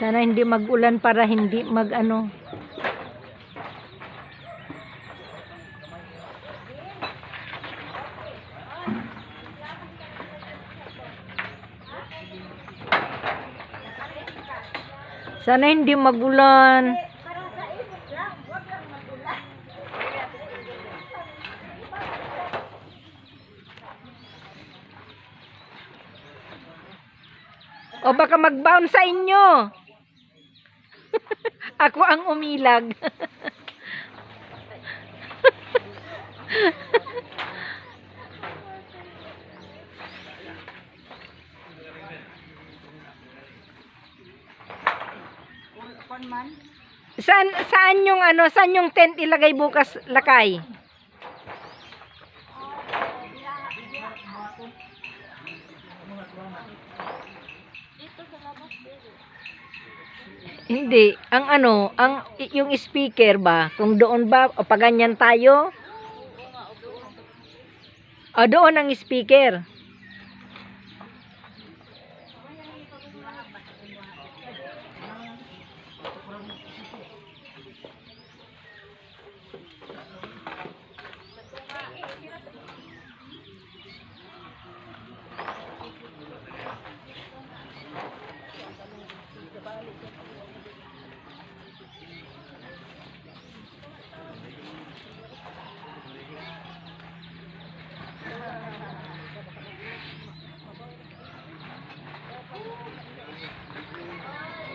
Sana hindi mag-ulan para hindi mag-ano. Sana hindi magulan. O baka mag-bound sa inyo. Ako ang umilag. Saan saan yung ano, saan yung tent ilagay bukas lakay? Hindi, ang ano, ang yung speaker ba, kung doon ba o paganyan tayo? O doon ang speaker.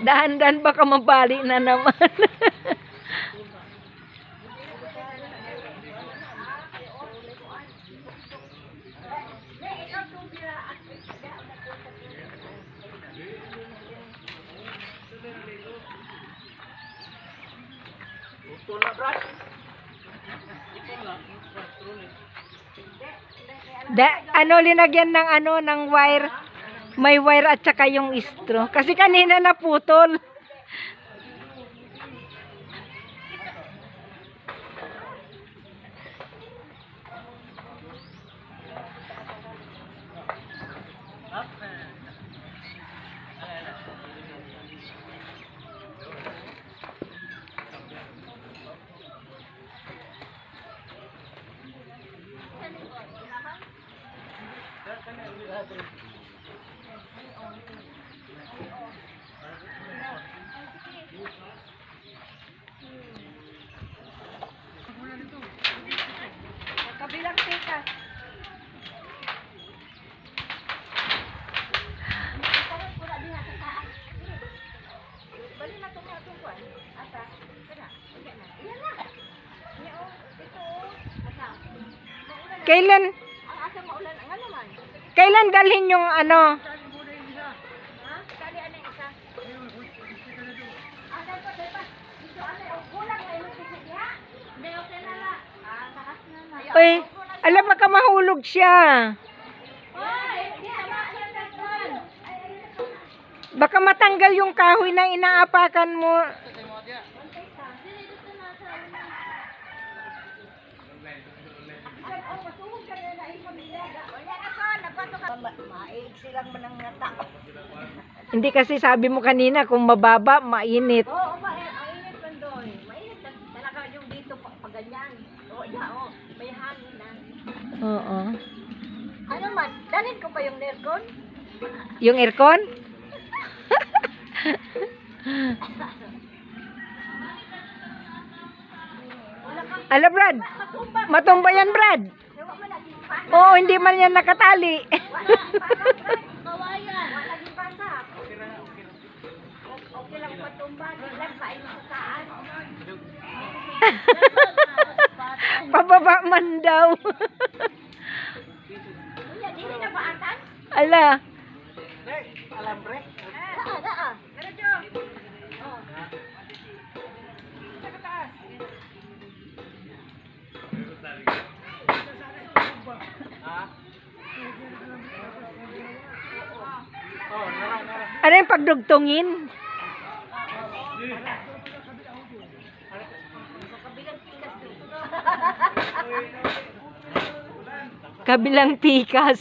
Dahan-dahan baka mabali na naman. Da, ano linagyan ng ano ng wire may wire at saka yung straw kasi kanina naputol kabilang tikas Kailan Kailan dalhin yung ano? Uy, alam baka mahulog siya. Baka matanggal yung kahoy na inaapakan mo. Hindi kasi sabi mo kanina kung mababa, mainit. Oo, mainit man doon. Mainit talaga yung dito pa, pa ganyan. Yeah, oh, may hangin na. Oo. Ano man, dalhin ko pa yung aircon? Yung aircon? Ala, Brad. matumba. Yan, Brad. Oo, hindi man yan nakatali. Wala. Okay lang, patumba. Lang kain sa saan. Pababa man daw. Ala. Daa, daa. Pero Jo. Oh. Sa taas. Ano yung pagdugtungin? Kabilang pikas.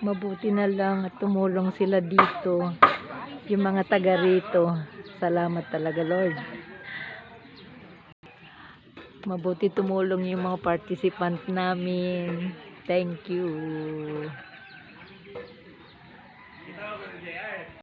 Mabuti na lang at tumulong sila dito. Yung mga taga rito. Salamat talaga Lord. Mabuti tumulong yung mga participant namin. Thank you.